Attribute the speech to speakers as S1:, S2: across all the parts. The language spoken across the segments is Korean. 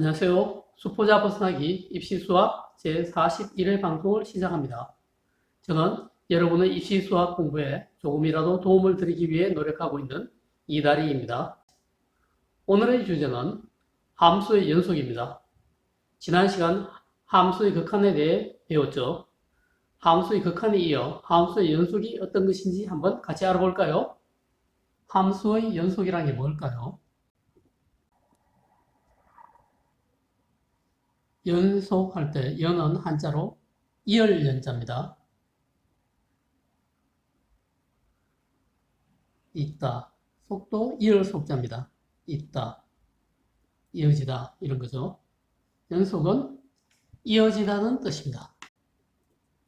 S1: 안녕하세요. 수포자 벗어나기 입시 수학 제41회 방송을 시작합니다. 저는 여러분의 입시 수학 공부에 조금이라도 도움을 드리기 위해 노력하고 있는 이다리입니다. 오늘의 주제는 함수의 연속입니다. 지난 시간 함수의 극한에 대해 배웠죠. 함수의 극한에 이어 함수의 연속이 어떤 것인지 한번 같이 알아볼까요? 함수의 연속이란 게 뭘까요? 연속 할 때 연은 한자로 이열 연자입니다. 있다. 속도 이열 속자입니다. 있다. 이어지다. 이런 거죠. 연속은 이어지다는 뜻입니다.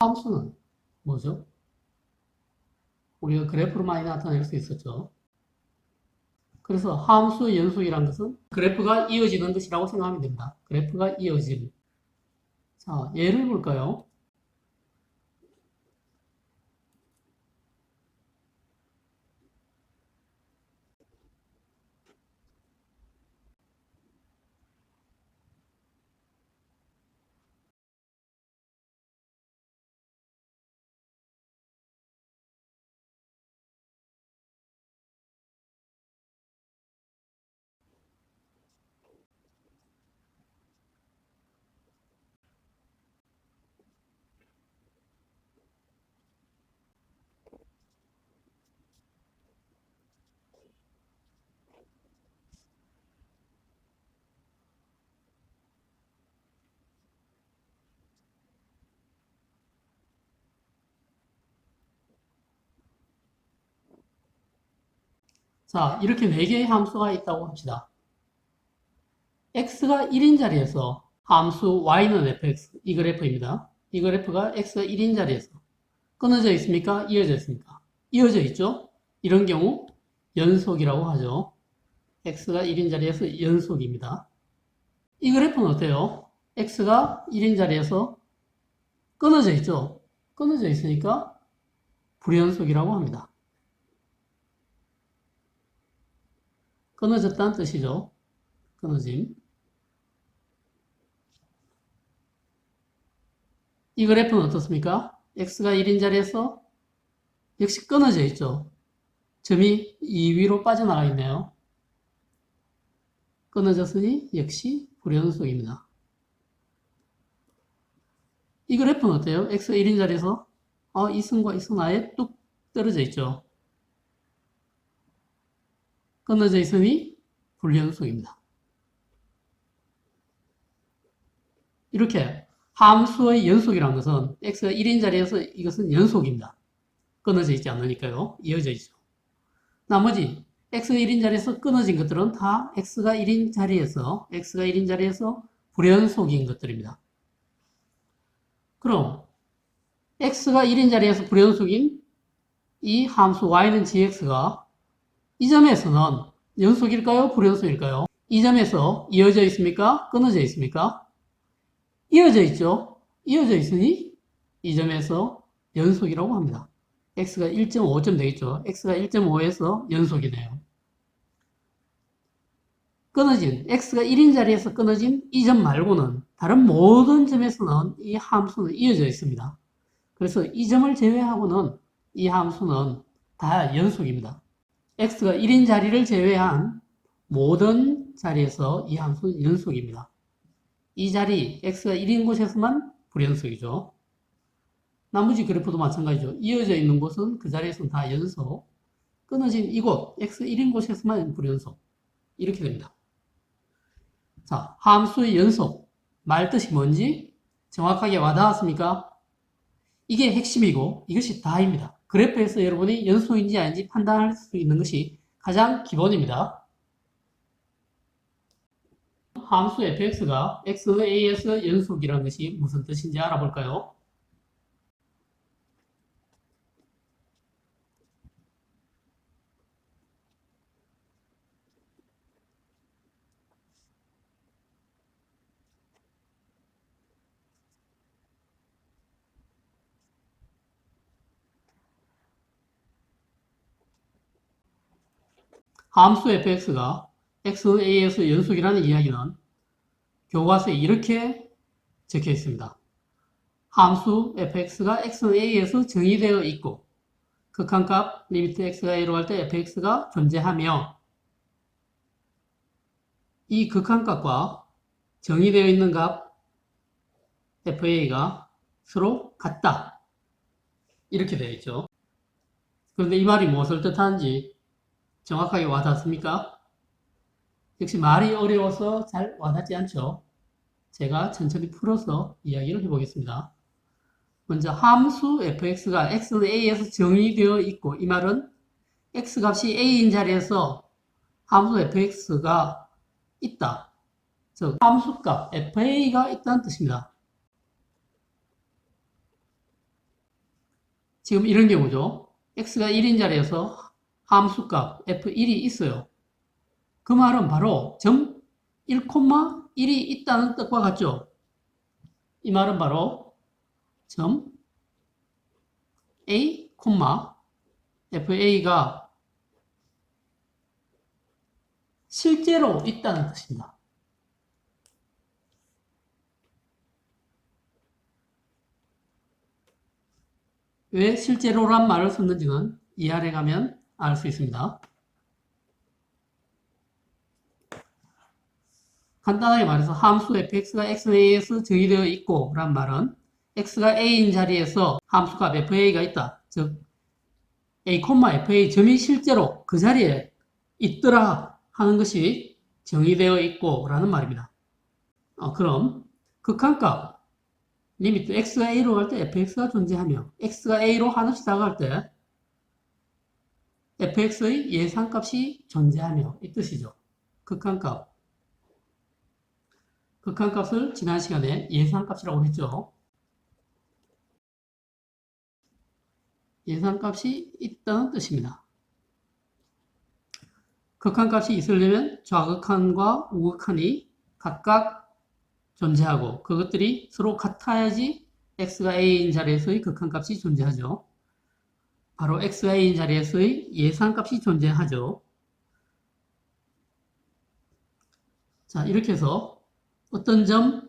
S1: 함수는 뭐죠? 우리가 그래프로 많이 나타낼 수 있었죠. 그래서 함수 연속이라는 것은 그래프가 이어지는 것이라고 생각하면 됩니다. 그래프가 이어짐. 자, 예를 볼까요? 자, 이렇게 4개의 함수가 있다고 합시다. x가 1인 자리에서 함수 y는 fx, 이 그래프입니다. 이 그래프가 x가 1인 자리에서 끊어져 있습니까? 이어져 있습니까? 이어져 있죠? 이런 경우 연속이라고 하죠. x가 1인 자리에서 연속입니다. 이 그래프는 어때요? x가 1인 자리에서 끊어져 있죠? 끊어져 있으니까 불연속이라고 합니다. 끊어졌다는 뜻이죠. 끊어짐. 이 그래프는 어떻습니까? x가 1인 자리에서 역시 끊어져 있죠. 점이 2위로 빠져나가 있네요. 끊어졌으니 역시 불연속입니다. 이 그래프는 어때요? x가 1인 자리에서 어, 이승과 이승 아예 뚝 떨어져 있죠. 끊어져 있으니 불연속입니다. 이렇게 함수의 연속이라는 것은 x가 1인 자리에서 이것은 연속입니다. 끊어져 있지 않으니까요. 이어져 있죠. 나머지 x가 1인 자리에서 끊어진 것들은 다 x가 1인 자리에서 x가 1인 자리에서 불연속인 것들입니다. 그럼 x가 1인 자리에서 불연속인 이 함수 y는 gx가 이 점에서는 연속일까요? 불연속일까요? 이 점에서 이어져 있습니까? 끊어져 있습니까? 이어져 있죠? 이어져 있으니 이 점에서 연속이라고 합니다. x가 1.5점 되겠죠? x가 1.5에서 연속이네요. 끊어진, x가 1인 자리에서 끊어진 이 점 말고는 다른 모든 점에서는 이 함수는 이어져 있습니다. 그래서 이 점을 제외하고는 이 함수는 다 연속입니다. X가 1인 자리를 제외한 모든 자리에서 이 함수는 연속입니다. 이 자리 x가 1인 곳에서만 불연속이죠. 나머지 그래프도 마찬가지죠. 이어져 있는 곳은 그 자리에서는 다 연속. 끊어진 이곳 x 1인 곳에서만 불연속. 이렇게 됩니다. 자, 함수의 연속. 말 뜻이 뭔지 정확하게 와닿았습니까? 이게 핵심이고 이것이 다입니다. 그래프에서 여러분이 연속인지 아닌지 판단할 수 있는 것이 가장 기본입니다. 함수 fx가 a에서 연속이라는 것이 무슨 뜻인지 알아볼까요? 함수 fx가 x의 a에서 연속이라는 이야기는 교과서에 이렇게 적혀 있습니다. 함수 fx가 x는 a에서 정의되어 있고 극한값 리미트 x가 a로 갈 때 fx가 존재하며 이 극한값과 정의되어 있는 값 fa가 서로 같다. 이렇게 되어 있죠. 그런데 이 말이 무엇을 뜻하는지 정확하게 와닿습니까? 역시 말이 어려워서 잘 와닿지 않죠. 제가 천천히 풀어서 이야기를 해보겠습니다. 먼저 함수 fx가 x는 a에서 정의되어 있고 이 말은 x 값이 a인 자리에서 함수 fx가 있다. 즉 함수값 fa가 있다는 뜻입니다. 지금 이런 경우죠. x가 1인 자리에서 함수값 f1이 있어요. 그 말은 바로 점 1,1이 있다는 뜻과 같죠. 이 말은 바로 점 a, fa가 실제로 있다는 뜻입니다. 왜 실제로란 말을 썼는지는 이 아래 가면 알 수 있습니다. 간단하게 말해서 함수 fx가 x에서 정의되어 있고 란 말은 x가 a인 자리에서 함수값 fa가 있다. 즉 a, fa 점이 실제로 그 자리에 있더라 하는 것이 정의되어 있고 라는 말입니다. 어, 그럼 극한값 리미트 x가 a로 갈 때 fx가 존재하며 x가 a로 한없이 다가갈 때 fx의 예상값이 존재하며 이 뜻이죠. 극한값 극한값을 지난 시간에 예상값이라고 했죠. 예상값이 있다는 뜻입니다. 극한값이 있으려면 좌극한과 우극한이 각각 존재하고 그것들이 서로 같아야지 x가 a인 자리에서의 극한값이 존재하죠. 바로 a인 자리에서의 예상값이 존재하죠. 자 이렇게 해서 어떤 점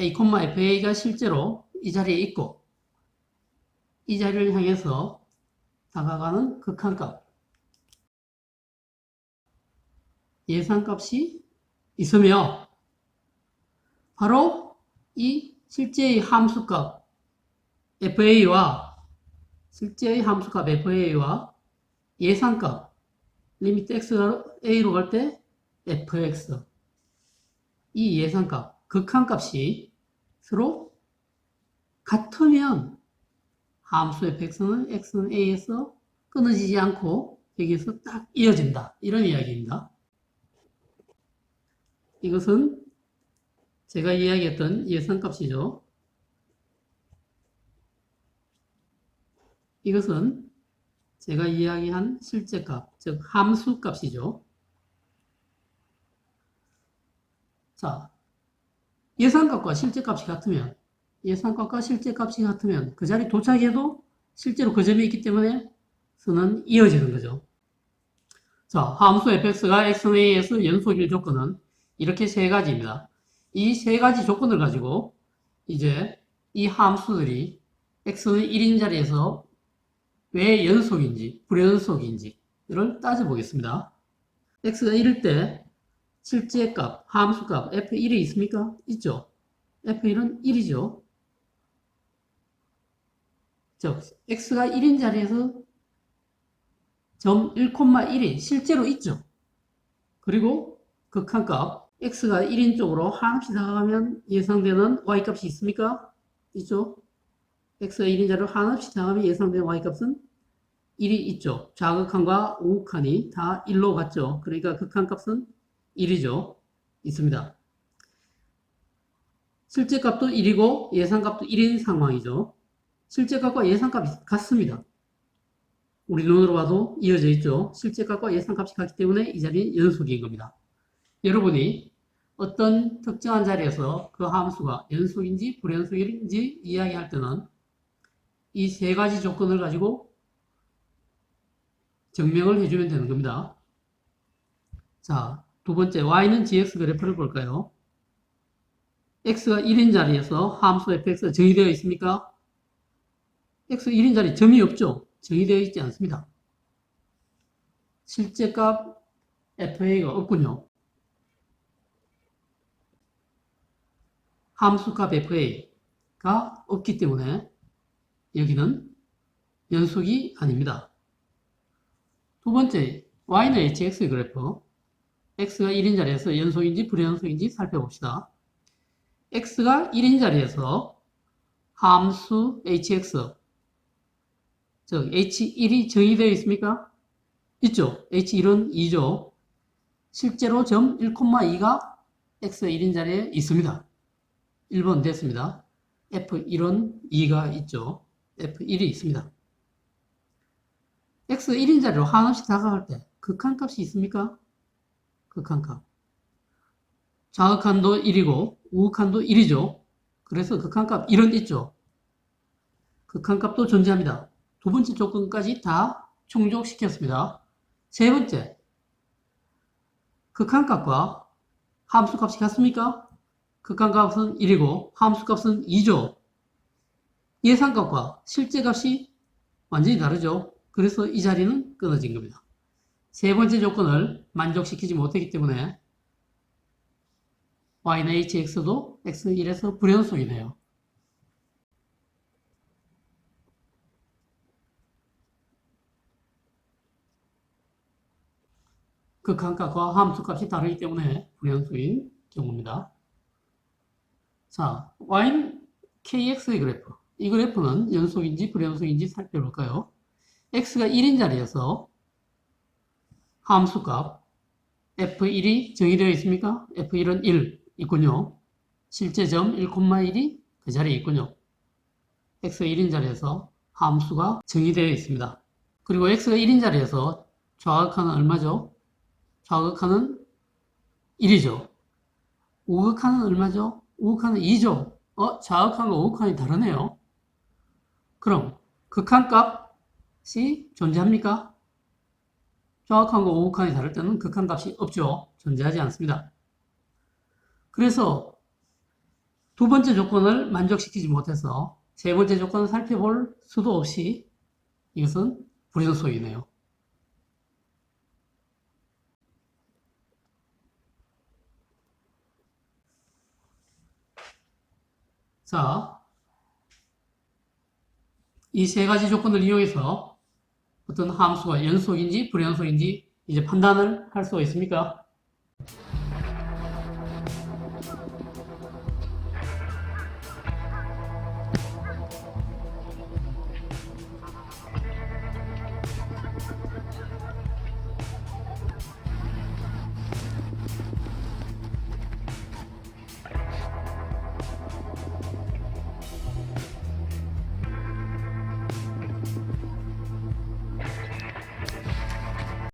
S1: a, fa가 실제로 이 자리에 있고 이 자리를 향해서 다가가는 극한값 예상값이 있으며 바로 이 실제의 함수값 fa와 실제의 함수값 fa와 예상값 리미트 x가 a로 갈 때 fx 이 예상값 극한값이 서로 같으면 함수 fx는 x는 a에서 끊어지지 않고 여기서 딱 이어진다 이런 이야기입니다. 이것은 제가 이야기했던 예상값이죠. 이것은 제가 이야기한 실제 값, 즉 함수 값이죠. 자, 예상값과 실제 값이 같으면 예상값과 실제 값이 같으면 그 자리 도착해도 실제로 그 점이 있기 때문에 선은 이어지는 거죠. 자, 함수 fx가 x는 a에서 연속일 조건은 이렇게 세 가지입니다. 이 세 가지 조건을 가지고 이제 이 함수들이 x는 1인 자리에서 왜 연속인지 불연속인지를 따져보겠습니다. x가 1일 때 실제 값, 함수 값 f1이 있습니까? 있죠. f1은 1이죠. 즉 x가 1인 자리에서 점 1,1이 실제로 있죠. 그리고 극한값 x가 1인 쪽으로 한없이 다가가면 예상되는 y값이 있습니까? 있죠. X가 1인 자리로 한없이 다가가면 예상되는 y값은 1이 있죠. 좌극한과 우극한이 다 1로 갔죠. 그러니까 극한값은 1이죠. 있습니다. 실제값도 1이고 예상값도 1인 상황이죠. 실제값과 예상값이 같습니다. 우리 눈으로 봐도 이어져 있죠. 실제값과 예상값이 같기 때문에 이 자리는 연속인 겁니다. 여러분이 어떤 특정한 자리에서 그 함수가 연속인지 불연속인지 이야기할 때는 이 세 가지 조건을 가지고 증명을 해주면 되는 겁니다. 자, 두 번째 y는 gx 그래프를 볼까요? x가 1인 자리에서 함수 fx가 정의되어 있습니까? x 1인 자리 점이 없죠? 정의되어 있지 않습니다. 실제 값 fa가 없군요. 함수값 fa가 없기 때문에 여기는 연속이 아닙니다. 두 번째, y는 hx의 그래프. x가 1인 자리에서 연속인지 불연속인지 살펴봅시다. x가 1인 자리에서 함수 hx, 즉 h1이 정의되어 있습니까? 있죠. h1은 2죠. 실제로 점 1,2가 x 1인 자리에 있습니다. 1번 됐습니다. f1은 2가 있죠. F1이 있습니다. x 1인 자리로 한없이 다가갈 때 극한값이 있습니까? 극한값. 좌극한도 1이고 우극한도 1이죠. 그래서 극한값 1은 있죠. 극한값도 존재합니다. 두 번째 조건까지 다 충족시켰습니다. 세 번째, 극한값과 함수값이 같습니까? 극한값은 1이고 함수값은 2죠. 예상값과 실제값이 완전히 다르죠. 그래서 이 자리는 끊어진 겁니다. 세 번째 조건을 만족시키지 못했기 때문에 y는 hx도 x1에서 불연속이네요. 극한값과 함수값이 다르기 때문에 불연속인 경우입니다. 자, y는 kx의 그래프. 이 그래프는 연속인지 불연속인지 살펴볼까요? x가 1인 자리에서 함수값 f1이 정의되어 있습니까? f1은 1 있군요. 실제 점 1,1이 그 자리에 있군요. x가 1인 자리에서 함수가 정의되어 있습니다. 그리고 x가 1인 자리에서 좌극하는 얼마죠? 좌극하는 1이죠. 우극하는 얼마죠? 우극하는 2죠. 어, 좌극한과 우극한이 다르네요. 그럼 극한값이 존재합니까? 좌극한과 우극한이 다를 때는 극한값이 없죠. 존재하지 않습니다. 그래서 두 번째 조건을 만족시키지 못해서 세 번째 조건을 살펴볼 수도 없이 이것은 불연속이네요. 자, 이 세 가지 조건을 이용해서 어떤 함수가 연속인지 불연속인지 이제 판단을 할 수가 있습니까?